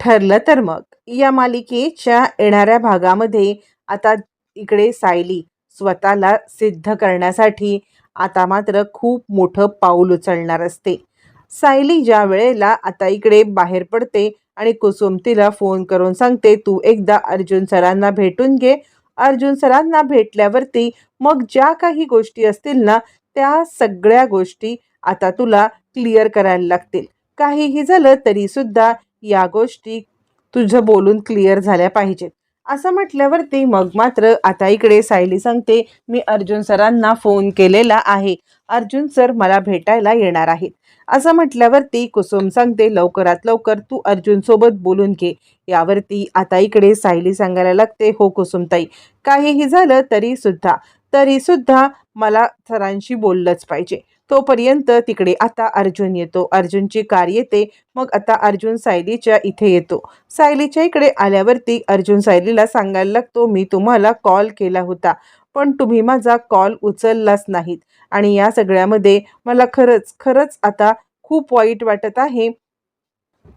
ठरलं तर मग. या मालिकेच्या येणाऱ्या भागामध्ये आता इकडे सायली स्वतःला सिद्ध करण्यासाठी आता मात्र खूप मोठं पाऊल उचलणार असते. सायली ज्या वेळेला आता इकडे बाहेर पडते आणि कुसुम तिला फोन करून सांगते तू एकदा अर्जुन सरांना भेटून घे. अर्जुन सरांना भेटल्यावरती मग ज्या काही गोष्टी असतील ना त्या सगळ्या गोष्टी आता तुला क्लिअर करायला लागतील. काहीही झालं तरी सुद्धा या गोष्टी तुझं बोलून क्लिअर झाल्या पाहिजेत. असं म्हटल्यावरती मग मात्र आता इकडे सायली सांगते मी अर्जुन सरांना फोन केलेला आहे. अर्जुन सर मला भेटायला येणार आहेत. असं म्हटल्यावरती कुसुम सांगते लवकरात लवकर तू अर्जुन सोबत बोलून घे. यावरती आता इकडे सायली सांगायला लागते हो कुसुमताई. काहीही झालं तरी सुद्धा तरी सुद्धा मला सरांशी बोललंच पाहिजे. तोपर्यंत तिकडे आता अर्जुन येतो. अर्जुनची कार येते. मग आता अर्जुन सायलीच्या इथे येतो. सायलीच्या इकडे आल्यावरती अर्जुन सायलीला सांगायला लागतो मी तुम्हाला कॉल केला होता पण तुम्ही माझा कॉल उचललाच नाहीत. आणि या सगळ्यामध्ये मला खरंच खरंच आता खूप वाईट वाटत आहे.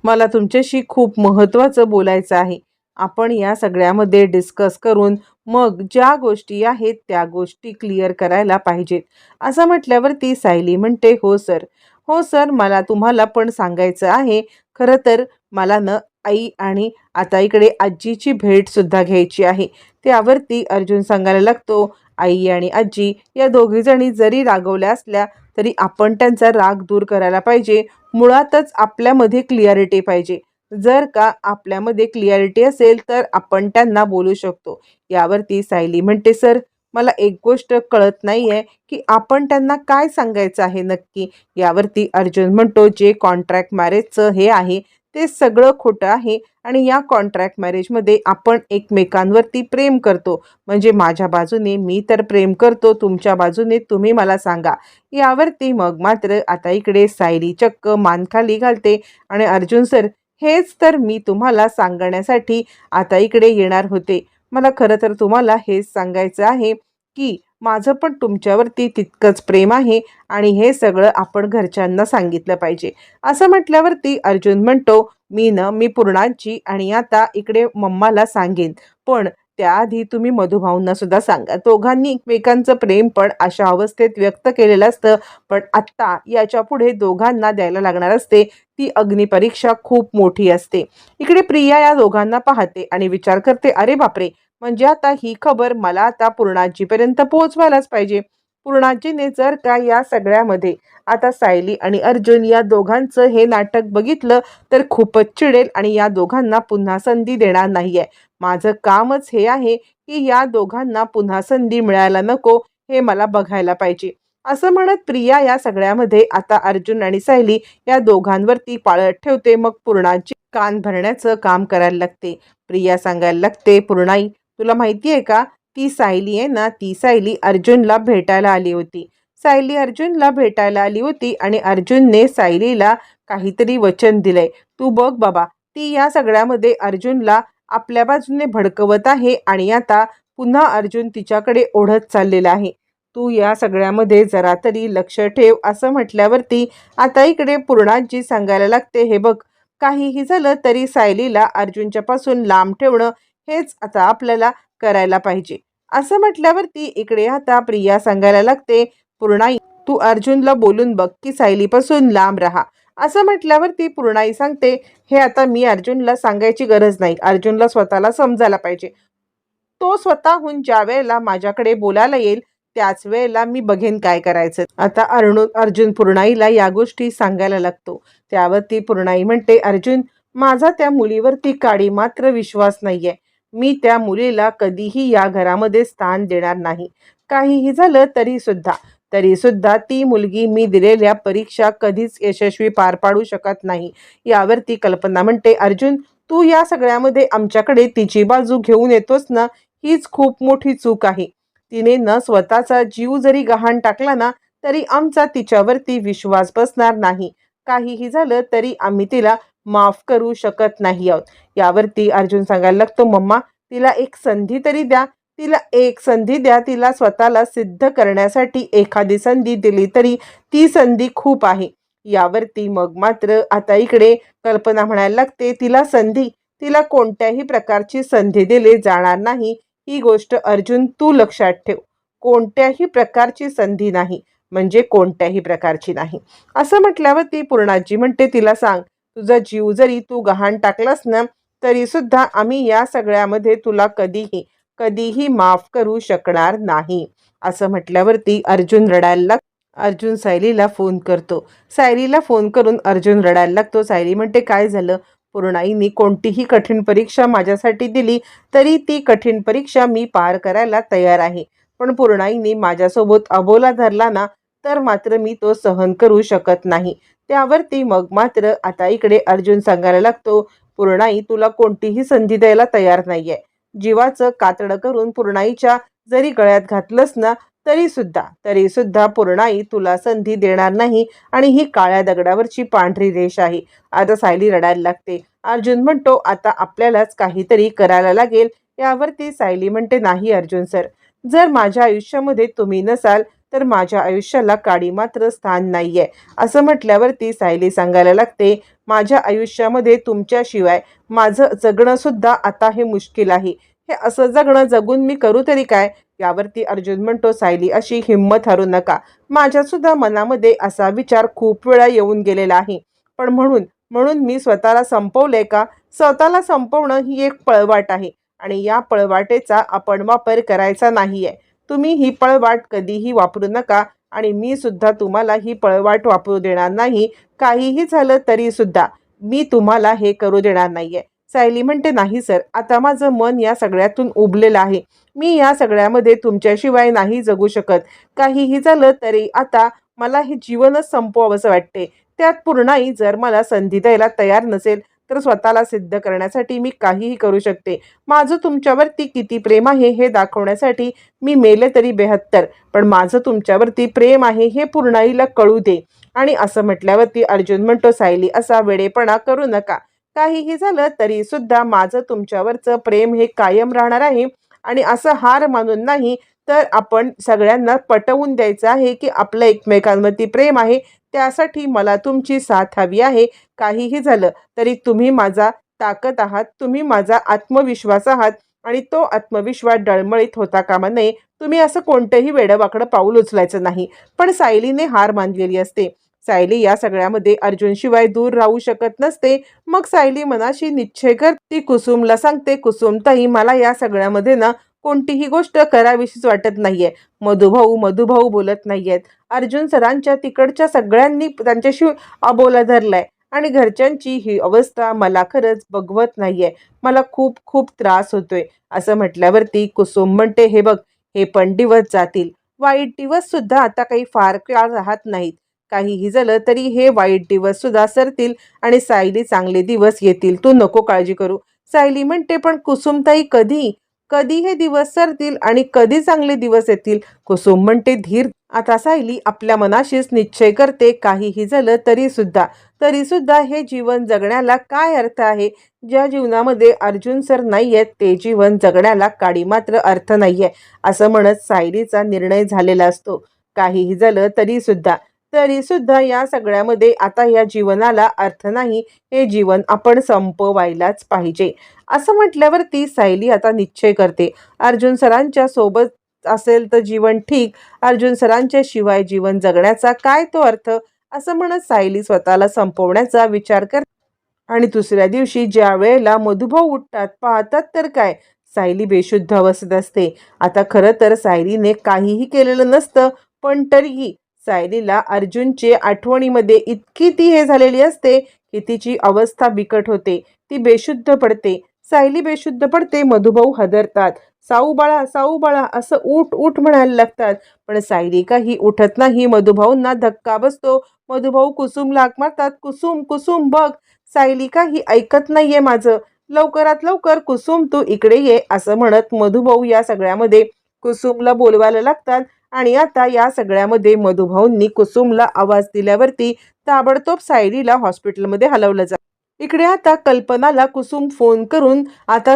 मला तुमच्याशी खूप महत्त्वाचं बोलायचं आहे. आपण या सगळ्यामध्ये डिस्कस करून मग ज्या गोष्टी आहेत त्या गोष्टी क्लिअर करायला पाहिजेत. असं म्हटल्यावरती सायली म्हणते हो सर. हो सर मला तुम्हाला पण सांगायचं आहे. खरं तर मला न आई आणि आता इकडे आजीची भेटसुद्धा घ्यायची आहे. त्यावरती अर्जुन सांगायला लागतो आई आणि आजी या दोघीजणी जरी रागवल्या असल्या तरी आपण त्यांचा राग दूर करायला पाहिजे. मुळातच आपल्यामध्ये क्लिअरिटी पाहिजे. जर का आपल्यामध्ये क्लिअरिटी असेल तर आपण त्यांना बोलू शकतो. यावरती सायली म्हणते सर मला एक गोष्ट कळत नाही आहे की आपण त्यांना काय सांगायचं आहे नक्की? यावरती अर्जुन म्हणतो जे कॉन्ट्रॅक्ट मॅरेजचं हे आहे ते सगळं खोटं आहे आणि या कॉन्ट्रॅक्ट मॅरेजमध्ये आपण एकमेकांवरती प्रेम करतो. म्हणजे माझ्या बाजूने मी तर प्रेम करतो तुमच्या बाजूने तुम्ही मला सांगा. यावरती मग मात्र आता इकडे सायली चक्क मानखाली घालते आणि अर्जुन सर हेच तर मी तुम्हाला सांगण्यासाठी आता इकडे येणार होते. मला खरं तर तुम्हाला हेच सांगायचं आहे की माझं पण तुमच्यावरती तितकंच प्रेम आहे आणि हे सगळं आपण घरच्यांना सांगितलं पाहिजे. असं म्हटल्यावरती अर्जुन म्हणतो मी न मी पूर्णांची आणि आता इकडे मम्माला सांगेन. पण त्याआधी तुम्ही मधुभाऊंना सुद्धा सांगा. दोघांनी एकमेकांचं प्रेम पण अशा अवस्थेत व्यक्त केलेलं असतं. पण आत्ता याच्यापुढे दोघांना द्यायला लागणार असते. ती अग्निपरीक्षा खूप मोठी असते. इकडे प्रिया या दोघांना पाहते आणि विचार करते अरे बापरे! म्हणजे आता ही खबर मला आता पूर्णाजीपर्यंत पोहोचवायलाच पाहिजे. पूर्णाजीने जर का या सगळ्यामध्ये आता सायली आणि अर्जुन या दोघांचं हे नाटक बघितलं तर खूपच चिडेल आणि या दोघांना पुन्हा संधी देणार नाही आहे माझं कामच हे आहे की या दोघांना पुन्हा संधी मिळायला नको हे मला बघायला पाहिजे. असं म्हणत प्रिया या सगळ्यामध्ये आता अर्जुन आणि सायली या दोघांवरती पाळत ठेवते. मग पूर्णाची कान भरण्याचं काम करायला लागते. प्रिया सांगायला लागते पूर्णाई तुला माहिती आहे का? ती सायली आहे ना ती सायली अर्जुनला भेटायला आली होती. सायली अर्जुनला भेटायला आली होती आणि अर्जुनने सायलीला काहीतरी वचन दिलंय. तू बघ बाबा ती या सगळ्यामध्ये अर्जुनला आपल्या बाजूने भडकवत आहे आणि आता पुन्हा अर्जुन तिच्याकडे ओढत चाललेला आहे. तू या सगळ्यामध्ये जरा तरी लक्ष ठेव असं म्हटल्यावरती आता इकडे पूर्णाजी सांगायला लागते हे बघ काहीही झालं तरी सायलीला अर्जुनच्या पासून लांब ठेवणं हेच आता आपल्याला करायला पाहिजे. असं म्हटल्यावरती इकडे आता प्रिया सांगायला लागते पूर्णाई तू अर्जुनला बोलून बघ की सायलीपासून लांब राहा. असं म्हटल्यावरती पूर्णाई सांगते हे आता मी अर्जुनला सांगायची गरज नाही. अर्जुनला स्वतःला समजायला पाहिजे. तो स्वतःहून ज्या वेळेला माझ्याकडे बोलायला येईल त्याच वेळेला मी बघेन काय करायचं. आता अर्णु अर्जुन पूर्णाईला या गोष्टी सांगायला लागतो. त्यावरती पूर्णाई म्हणते अर्जुन माझा त्या मुलीवरती काडी मात्र विश्वास नाहीये. मी त्या मुलीला कधीही या घरामध्ये स्थान देणार नाही. काहीही झालं तरी सुद्धा तरी सुद्धा ती मुलगी मी दिलेल्या परीक्षा कधीच यशस्वी पार पाडू शकत नाही. यावरती कल्पना म्हणते अर्जुन तू या सगळ्यामध्ये आमच्याकडे तिची बाजू घेऊन येतोस ना हीच खूप मोठी चूक आहे. तिने न स्वतःचा जीव जरी गहाण टाकला ना तरी आमचा तिच्यावरती विश्वास बसणार नाही. काहीही झालं तरी आम्ही तिला माफ करू शकत नाही आहोत. यावरती अर्जुन सांगायला लागतो मम्मा तिला एक संधी तरी द्या. तिला एक संधी द्या. तिला स्वतःला सिद्ध करण्यासाठी एखादी संधी दिली तरी ती संधी खूप आहे. यावरती मग मात्र आता इकडे कल्पना म्हणायला लागते तिला संधी तिला कोणत्याही प्रकारची संधी दिली जाणार नाही. ही गोष्ट अर्जुन तू लक्षात ठेव. कोणत्याही प्रकारची संधी नाही म्हणजे कोणत्याही प्रकारची नाही. असं म्हटल्यावर ती पूर्णाजी म्हणते तिला सांग तुझा जीव जरी तू गहाण टाकलास ना तरी सुद्धा आम्ही या सगळ्यामध्ये तुला कधीही कधीही माफ करू शकणार नाही. असं म्हटल्यावरती अर्जुन रडायला लाग अर्जुन सायलीला फोन करतो. सायलीला फोन करून अर्जुन रडायला लागतो. सायली म्हणते काय झालं? पूर्णाईनी कोणतीही कठीण परीक्षा माझ्यासाठी दिली तरी ती कठीण परीक्षा मी पार करायला तयार आहे. पण पूर्णाईनी माझ्यासोबत अबोला धरला ना तर मात्र मी तो सहन करू शकत नाही. त्यावरती मग मात्र आता इकडे अर्जुन सांगायला लागतो पूर्णाई तुला कोणतीही संधी द्यायला तयार नाहीये. जीवाचं कातडं करून पूर्णाईच्या जरी गळ्यात घातलंस ना तरी सुद्धा तरी सुद्धा पूर्णाई तुला संधी देणार नाही आणि ही काळ्या दगडावरची पांढरी रेष आहे. आता सायली रडायला लागते. अर्जुन म्हणतो आता आपल्यालाच काहीतरी करायला लागेल. यावरती सायली म्हणते नाही अर्जुन सर. जर माझ्या आयुष्यामध्ये तुम्ही नसाल तर माझ्या आयुष्याला काडी मात्र स्थान नाही आहे असं म्हटल्यावरती सायली सांगायला लागते माझ्या आयुष्यामध्ये तुमच्याशिवाय माझं जगणंसुद्धा आता हे मुश्किल आहे. हे असं जगणं जगून मी करू तरी काय? यावरती अर्जुन म्हणतो सायली अशी हिंमत हरू नका. माझ्यासुद्धा मनामध्ये असा विचार खूप वेळा येऊन गेलेला आहे. पण म्हणून म्हणून मी स्वतःला संपवलंय का? स्वतःला संपवणं ही एक पळवाट आहे आणि या पळवाटेचा आपण वापर करायचा नाही आहे तुम्ही ही पळवाट कधीही वापरू नका आणि मी सुद्धा तुम्हाला ही पळवाट वापरू देणार नाही. काहीही झालं तरी सुद्धा मी तुम्हाला हे करू देणार नाहीये. सायली म्हणते नाही सर आता माझं मन या सगळ्यातून उबलेलं आहे. मी या सगळ्यामध्ये तुमच्याशिवाय नाही जगू शकत. काहीही झालं तरी आता मला हे जीवनच संपवावंसं वाटते. त्यात पूर्णाई जर मला संधी द्यायला तयार नसेल तर स्वतःला सिद्ध करण्यासाठी मी काहीही करू शकते. माझं तुमच्यावरती किती प्रेम आहे हे दाखवण्यासाठी मी मेले तरी बेहत्तर पण माझं तुमच्यावरती प्रेम आहे हे पूर्णाईला कळू दे. आणि असं म्हटल्यावरती अर्जुन म्हणतो सायली असा वेडेपणा करू नका. काहीही झालं तरी सुद्धा माझं तुमच्यावरचं प्रेम हे कायम राहणार आहे. आणि असं हार मानून नाही तर आपण सगळ्यांना पटवून द्यायचं आहे की आपलं एकमेकांवरती प्रेम आहे त्यासाठी मला तुमची साथ हवी आहे. काहीही झालं तरी तुम्ही माझा ताकद आहात. तुम्ही माझा आत्मविश्वास आहात. आणि तो आत्मविश्वास डळमळीत होता कामा नये. तुम्ही असं कोणतंही वेडवाकडं पाऊल उचलायचं नाही. पण सायलीने हार मानलेली असते. सायली या सगळ्यामध्ये अर्जुनशिवाय दूर राहू शकत नसते. मग सायली मनाशी निश्चय कर ती कुसुमला सांगते कुसुमताई मला या सगळ्यामध्ये ना कोणतीही गोष्ट करावीशीच वाटत नाहीये. मधुभाऊ मधुभाऊ बोलत नाहीयेत. अर्जुन सरांच्या तिकडच्या सगळ्यांनी त्यांच्याशी अबोला धरलाय. आणि घरच्यांची ही अवस्था मला खरंच बघवत नाहीये. मला खूप खूप त्रास होतोय. असं म्हटल्यावरती कुसुम म्हणते हे बघ हे पण दिवस जातील. वाईट दिवस सुद्धा आता काही फार काळ राहत नाहीत. काहीही झालं तरी हे वाईट दिवस सुद्धा सरतील आणि सायली चांगले दिवस येतील. तू नको काळजी करू. सायली म्हणते पण कुसुमताई कधी कधी हे दिवस सरतील आणि कधी चांगले दिवस येतील. कुसुम म्हणते धीर. आता सायली आपल्या मनाशीच निश्चय करते काहीही झालं तरी सुद्धा तरी सुद्धा हे जीवन जगण्याला काय अर्थ आहे? ज्या जीवनामध्ये अर्जुन सर नाही आहेत ते जीवन जगण्याला काडी मात्र अर्थ नाही आहे असं म्हणत सायलीचा निर्णय झालेला असतो. काहीही झालं तरी सुद्धा तरी सुद्धा या सगळ्यामध्ये आता या जीवनाला अर्थ नाही हे जीवन आपण संपवायलाच पाहिजे. असं म्हटल्यावर ती सायली आता निश्चय करते. अर्जुन सरांच्या सोबत असेल तर जीवन ठीक अर्जुन सरांच्या शिवाय जीवन जगण्याचा काय तो अर्थ? असं म्हणत सायली स्वतःला संपवण्याचा विचार कर आणि दुसऱ्या दिवशी ज्या वेळेला मधुभाऊ उठतात पाहतात तर काय? सायली बेशुद्ध अवस्थेत असते. आता खरं तर सायलीने काहीही केलेलं नसतं पण तरीही सायलीला अर्जुनची आठवणीमध्ये इतकी ती हे झालेली असते की तिची अवस्था बिकट होते. ती बेशुद्ध पडते. सायली बेशुद्ध पडते मधुभाऊ हदरतात. साऊ बाळा साऊ बाळा असं उठ उठ म्हणायला लागतात. पण सायली काही उठत नाही. मधुभाऊंना धक्का बसतो. मधुभाऊ कुसुम लाग मारतात. कुसुम कुसुम बघ. सायली काही ऐकत नाहीये माझं. लवकरात लवकर कुसुम तू इकडे ये असं म्हणत मधुभाऊ या सगळ्यामध्ये कुसुमला बोलवायला लागतात. आणि आता या सगळ्यामध्ये मधुभाऊंनी कुसुमला आवाज दिल्यावरती ताबडतोब सायलीला हॉस्पिटलमध्ये हलवलं जात इकडे आता कल्पनाला कुसुम फोन करून आता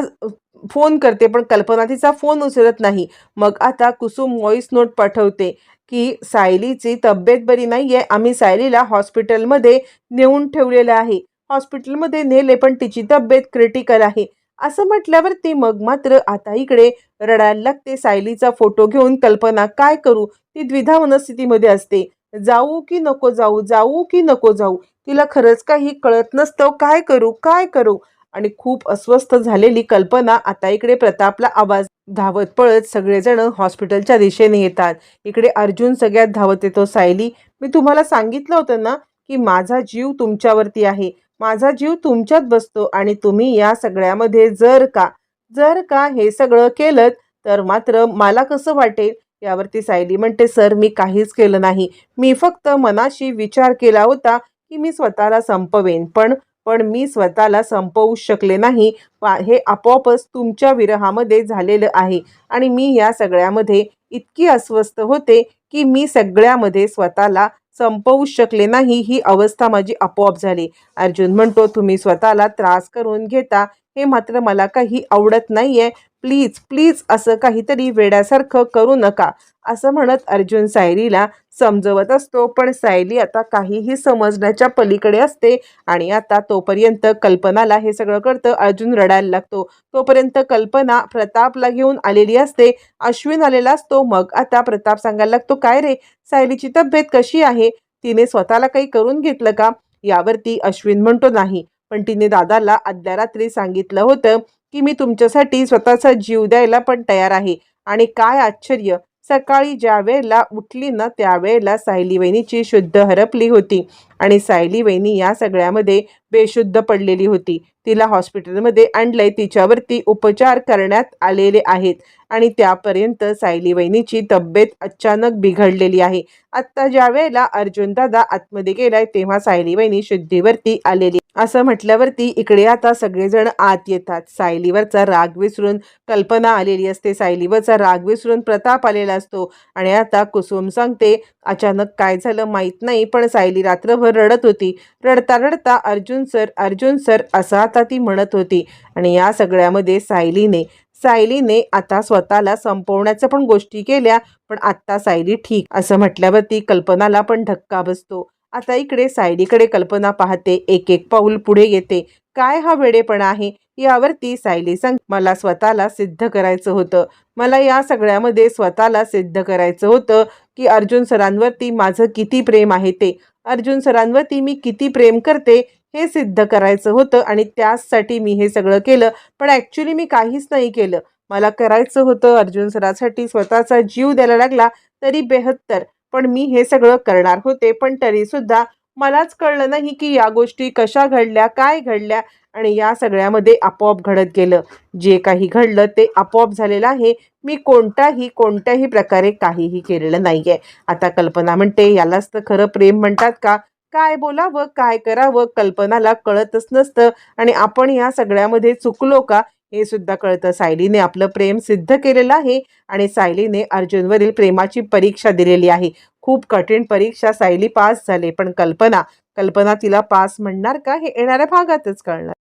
फोन करते पण कल्पना तिचा फोन उचलत नाही. मग आता कुसुम व्हॉइस नोट पाठवते की सायलीची तब्येत बरी नाही आहे आम्ही सायलीला हॉस्पिटलमध्ये नेऊन ठेवलेलं आहे. हॉस्पिटलमध्ये नेले पण तिची तब्येत क्रिटिकल आहे. असं म्हटल्यावरती मग मात्र आता इकडे रडायला लागते. सायलीचा फोटो घेऊन कल्पना काय करू? ती द्विधा मनस्थितीमध्ये असते. जाऊ की नको जाऊ जाऊ की नको जाऊ? तिला खरंच काही कळत नसतं. काय करू? काय करू? आणि खूप अस्वस्थ झालेली कल्पना आता इकडे प्रतापला आवाज धावत पळत सगळेजण हॉस्पिटलच्या दिशेने येतात. इकडे अर्जुन सगळ्यात धावत येतो. सायली मी तुम्हाला सांगितलं होतं ना की माझा जीव तुमच्यावरती आहे. माझा जीव तुमच्यात बसतो आणि तुम्ही या सगळ्यामध्ये जर का जर का हे सगळं केलं तर मात्र मला कसं वाटेल? यावरती सायली म्हणते सर मी काहीच केलं नाही. मी फक्त मनाशी विचार केला होता की मी स्वतःला संपवेन. पण पण मी स्वतःला संपवू शकले नाही. वा- हे आपोआपच तुमच्या विरहामध्ये झालेलं आहे. आणि मी या सगळ्यामध्ये इतकी अस्वस्थ होते की मी सगळ्यामध्ये स्वतःला संपवू शकले नाही ही अवस्था माझी आपोआप झाली. अर्जुन म्हणतो तुम्ही स्वतःला त्रास करून घेता. हे मात्र मला काही आवडत नाहीये. प्लीज प्लीज असं काहीतरी वेड्यासारखं करू नका असं म्हणत अर्जुन सायलीला समजवत असतो. पण सायली आता काहीही समजण्याच्या पलीकडे असते आणि आता तोपर्यंत कल्पनाला हे सगळं करतं. अर्जुन रडायला लागतो. तोपर्यंत कल्पना प्रतापला घेऊन आलेली असते. अश्विन आलेला असतो. मग आता प्रताप सांगायला लागतो काय रे सायलीची तब्येत कशी आहे? तिने स्वतःला काही करून घेतलं का? यावरती अश्विन म्हणतो नाही. पण तिने दादाला आदल्या रात्री सांगितलं होतं की मी तुमच्यासाठी स्वतःचा जीव द्यायला पण तयार आहे. आणि काय आश्चर्य सकाळी ज्या वेळेला उठली ना त्यावेळेला सायली वहिनीची शुद्ध हरपली होती. आणि सायली वहिनी या सगळ्यामध्ये बेशुद्ध पडलेली होती. तिला हॉस्पिटलमध्ये आणलंय. तिच्यावरती उपचार करण्यात आलेले आहेत. आणि त्यापर्यंत सायली वहिनीची तब्येत अचानक बिघडलेली आहे. आत्ता ज्या वेळेला अर्जुन दादा आतमध्ये गेलाय तेव्हा सायली वहिनी शुद्धीवरती आलेली. असं म्हटल्यावरती इकडे आता सगळेजण आत येतात. सायलीवरचा राग विसरून कल्पना आलेली असते. सायलीवरचा राग विसरून प्रताप आलेला असतो. आणि आता कुसुम सांगते अचानक काय झालं माहीत नाही पण सायली रात्रभर रडत होती. रडता रडता अर्जुन सर अर्जुन सर असं आता ती म्हणत होती. आणि या सगळ्यामध्ये सायलीने सायलीने आता स्वतःला संपवण्याचं पण गोष्टी केल्या पण आत्ता सायली ठीक. असं म्हटल्यावरती कल्पनाला पण धक्का बसतो. आता इकडे सायलीकडे कल्पना पाहते एक एक पाऊल पुढे येते. काय हा वेडेपणा आहे? यावरती सायली सांग मला स्वतःला सिद्ध करायचं होतं. मला या सगळ्यामध्ये स्वतःला सिद्ध करायचं होतं की अर्जुन सरांवरती माझं किती प्रेम आहे ते. अर्जुन सरांवरती मी किती प्रेम करते हे सिद्ध करायचं होतं आणि त्याचसाठी मी हे सगळं केलं. पण ॲक्च्युली मी काहीच नाही केलं. मला करायचं होतं अर्जुन सरासाठी स्वतःचा जीव द्यायला लागला तरी बेहत्तर. पण मी हे सगळं करणार होते. पण तरीसुद्धा मलाच कळलं नाही की या गोष्टी कशा घडल्या काय घडल्या आणि या सगळ्यामध्ये आपोआप घडत गेलं. जे काही घडलं ते आपोआप झालेलं आहे. मी कोणताही कोणत्याही प्रकारे काहीही केलेलं नाही आहे आता कल्पना म्हणते यालाच तर खरं प्रेम म्हणतात का? काय बोलावं काय करावं कल्पनाला कळतच नसतं. आणि आपण या सगळ्यामध्ये चुकलो का? हे सुद्धा कळतं. सायलीने आपलं प्रेम सिद्ध केलेलं आहे आणि सायलीने अर्जुनवरील प्रेमाची परीक्षा दिलेली आहे. खूप कठीण परीक्षा सायली पास झाले पण कल्पना कल्पना तिला पास म्हणणार का हे येणाऱ्या भागातच कळणार.